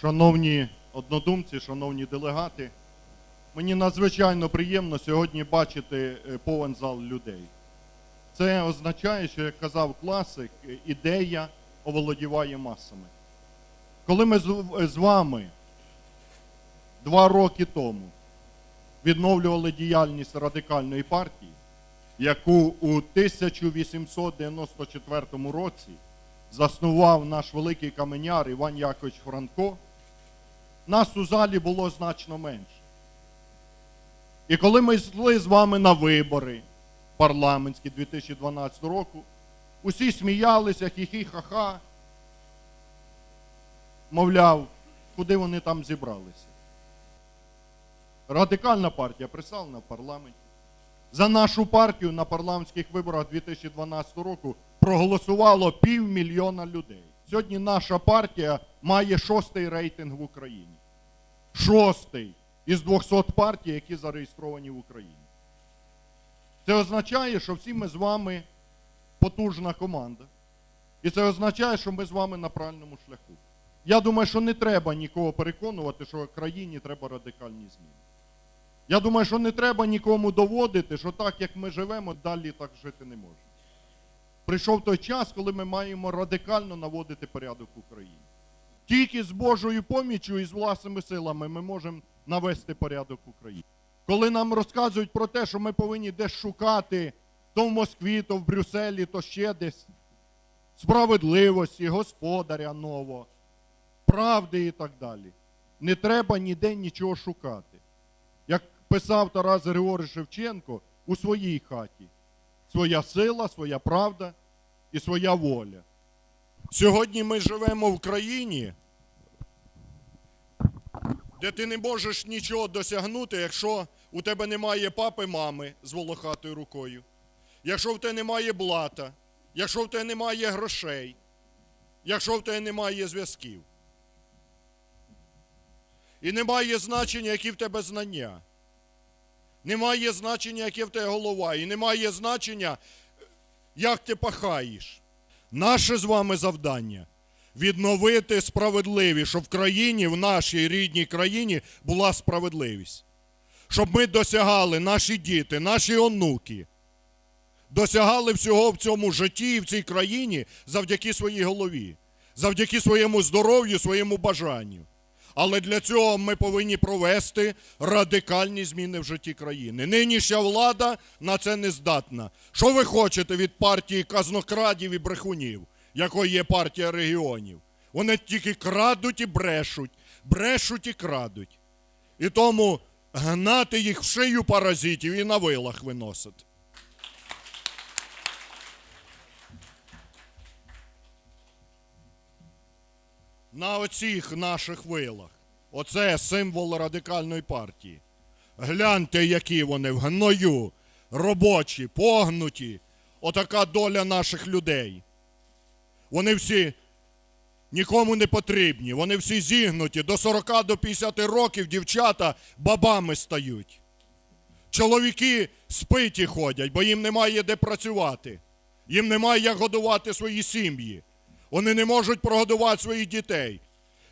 Шановні однодумці, шановні делегати, мені надзвичайно приємно сьогодні бачити е, повен зал людей. Це означає, що, як казав класик, е, ідея оволодіває масами. Коли ми з з вами два роки тому відновлювали діяльність радикальної партії, яку у 1894 році заснував наш великий каменяр Іван Якович Франко, нас у залі було значно менше. І коли ми йшли з вами на вибори парламентські 2012 року, усі сміялися, хі-хі-ха-ха, мовляв, куди вони там зібралися. Радикальна партія представлена в парламенті. За нашу партію на парламентських виборах 2012 року проголосувало півмільйона людей. Сьогодні наша партія має шостий рейтинг в Україні. Шостий із 200 партій, які зареєстровані в Україні. Це означає, що всі ми з вами потужна команда. І це означає, що ми з вами на правильному шляху. Я думаю, що не треба нікого переконувати, що країні треба радикальні зміни. Я думаю, що не треба нікому доводити, що так, як ми живемо, далі так жити не можна. Прийшов той час, коли ми маємо радикально наводити порядок в Україні. Тільки з Божою поміччю і з власними силами ми можемо навести порядок в Україні. Коли нам розказують про те, що ми повинні десь шукати то в Москві, то в Брюсселі, то ще десь справедливості, господаря нового, правди і так далі. Не треба ніде нічого шукати. Як писав Тарас Григорович Шевченко у своїй хаті. Своя сила, своя правда і своя воля. Сьогодні ми живемо в країні, де ти не можеш нічого досягнути, якщо у тебе немає папи, мами з волохатою рукою, якщо в тебе немає блата, якщо в тебе немає грошей, якщо в тебе немає зв'язків. І немає значення, які в тебе знання. Немає значення, яке в тебе голова, і немає значення, як ти пахаєш. Наше з вами завдання відновити справедливість, щоб в країні, в нашій рідній країні була справедливість. Щоб ми досягали, наші діти, наші онуки, досягали всього в цьому житті і в цій країні завдяки своїй голові, завдяки своєму здоров'ю, своєму бажанню. Але для цього ми повинні провести радикальні зміни в житті країни. Нинішня влада на це не здатна. Що ви хочете від партії казнокрадів і брехунів, якою є партія регіонів? Вони тільки крадуть і брешуть, брешуть і крадуть. І тому гнати їх в шию паразитів і на вилах виносити. На оцих наших вилах. Оце символ радикальної партії. Гляньте, які вони в гною, робочі, погнуті. Отака доля наших людей. Вони всі нікому не потрібні, вони всі зігнуті. До 40 до 50 років дівчата бабами стають. Чоловіки спиті ходять, бо їм немає де працювати. Їм немає як годувати свої сім'ї. Вони не можуть прогодувати своїх дітей.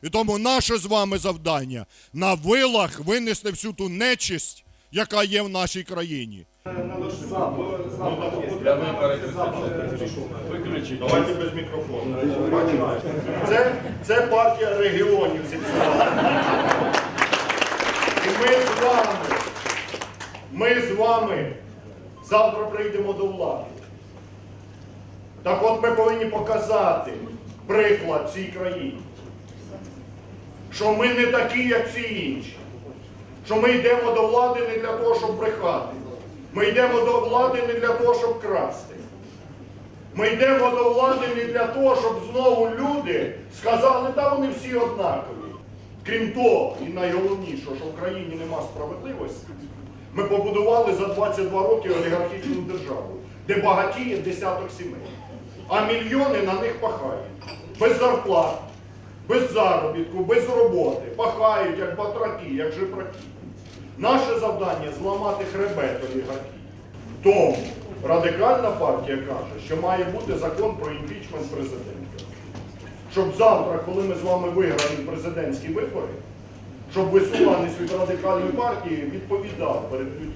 І тому наше з вами завдання на вилах винести всю ту нечисть, яка є в нашій країні. Давайте без мікрофону. Це, це партія регіонів зіпсувала. І ми з вами, ми з вами завтра прийдемо до влади. Так от ми повинні показати приклад цій країні, що ми не такі, як всі інші. Що ми йдемо до влади не для того, щоб брехати. Ми йдемо до влади не для того, щоб красти. Ми йдемо до влади не для того, щоб знову люди сказали, та вони всі однакові. Крім того, і найголовніше, що в країні нема справедливості, ми побудували за 22 роки олігархічну державу, де багатіє десяток сімей. А мільйони на них пахають. Без зарплат, без заробітку, без роботи. Пахають, як батраки, як жебраки. Наше завдання зламати хребет олігархії. Тому радикальна партія каже, що має бути закон про імпічмент президента. щоб завтра, коли ми з вами виграємо президентські вибори, щоб висуванець від радикальної партії відповідав перед людьми,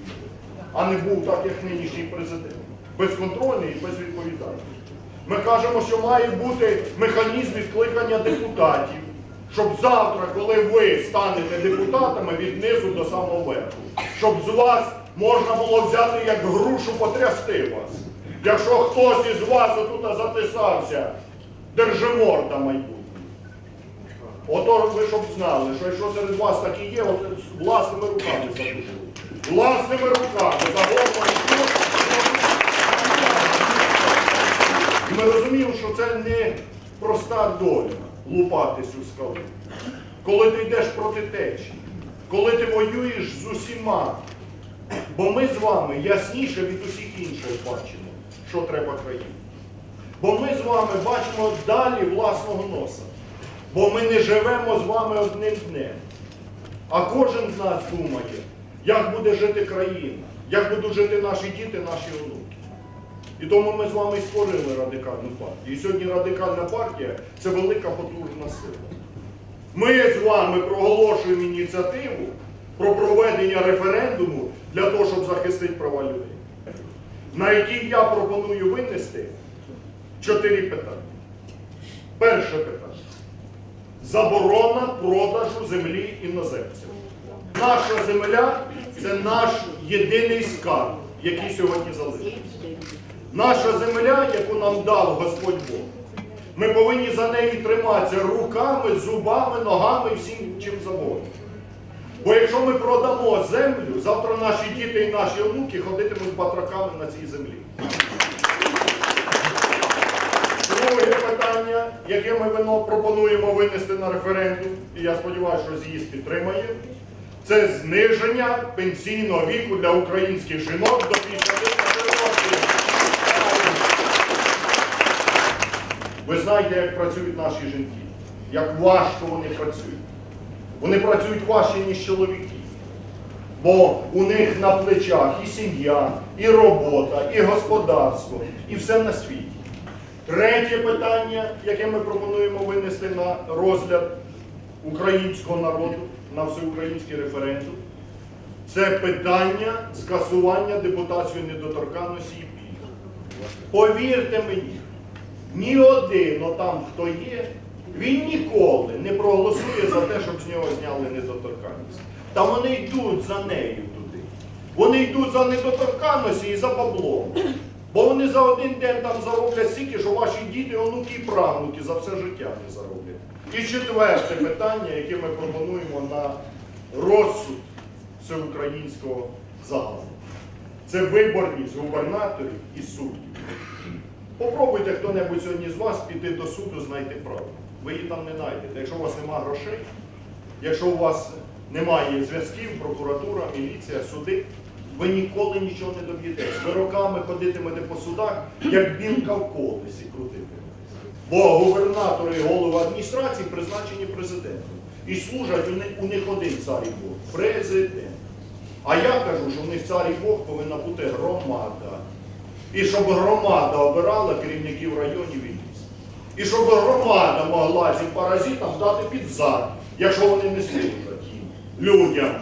а не був так, як нинішній президент. Безконтрольний і безвідповідальний. Ми кажемо, що має бути механізм відкликання депутатів, щоб завтра, коли ви станете депутатами від низу до самого верху, щоб з вас можна було взяти як грушу потрясти вас. Якщо хтось із вас отут затисався, держиморда майбутнє. Ото ви щоб знали, що якщо серед вас такі є, от власними руками задушили. Власними руками за голову і ми розуміємо, що це не проста доля лупатись у скалу. Коли ти йдеш проти течії, коли ти воюєш з усіма. Бо ми з вами ясніше від усіх інших бачимо, що треба країні. Бо ми з вами бачимо далі власного носа. Бо ми не живемо з вами одним днем. А кожен з нас думає, як буде жити країна, як будуть жити наші діти, наші онуки. І тому ми з вами створили радикальну партію. І сьогодні радикальна партія це велика потужна сила. Ми з вами проголошуємо ініціативу про проведення референдуму для того, щоб захистити права людей, на який я пропоную винести чотири питання. Перше питання. Заборона продажу землі іноземцям. Наша земля це наш єдиний скарб, який сьогодні залишився. Наша земля, яку нам дав Господь Бог, ми повинні за неї триматися руками, зубами, ногами, і всім чим завгодно. Бо якщо ми продамо землю, завтра наші діти і наші онуки ходитимуть батраками на цій землі. Друге питання, яке ми пропонуємо винести на референдум, і я сподіваюся, що з'їзд підтримає, це зниження пенсійного віку для українських жінок до 55 років. Ви знаєте, як працюють наші жінки, як важко вони працюють. Вони працюють важче, ніж чоловіки. Бо у них на плечах і сім'я, і робота, і господарство, і все на світі. Третє питання, яке ми пропонуємо винести на розгляд українського народу на всеукраїнський референдум, це питання скасування депутатської недоторканності і пільг. Повірте мені, ні один отам, хто є, він ніколи не проголосує за те, щоб з нього зняли недоторканність. Та вони йдуть за нею туди. Вони йдуть за недоторканності і за баблом. Бо вони за один день там зароблять стільки, що ваші діти, онуки і правнуки за все життя не зароблять. І четверте питання, яке ми пропонуємо на розсуд всеукраїнського загалу. Це виборність губернаторів і суддів. Попробуйте хто-небудь сьогодні з вас піти до суду, знайти правду. Ви її там не знайдете. Якщо у вас немає грошей, якщо у вас немає зв'язків, прокуратура, міліція, суди, ви ніколи нічого не доб'єтесь. Ви роками ходитимете по судах, як білка в колесі крутитимете. Бо губернатори і голови адміністрації призначені президентом. І служать у них, у один цар і Бог президент. А я кажу, що в них цар і Бог повинна бути громада. І щоб громада обирала керівників районів і міст. І щоб громада могла цим паразитам дати під зад, якщо вони не служать людям,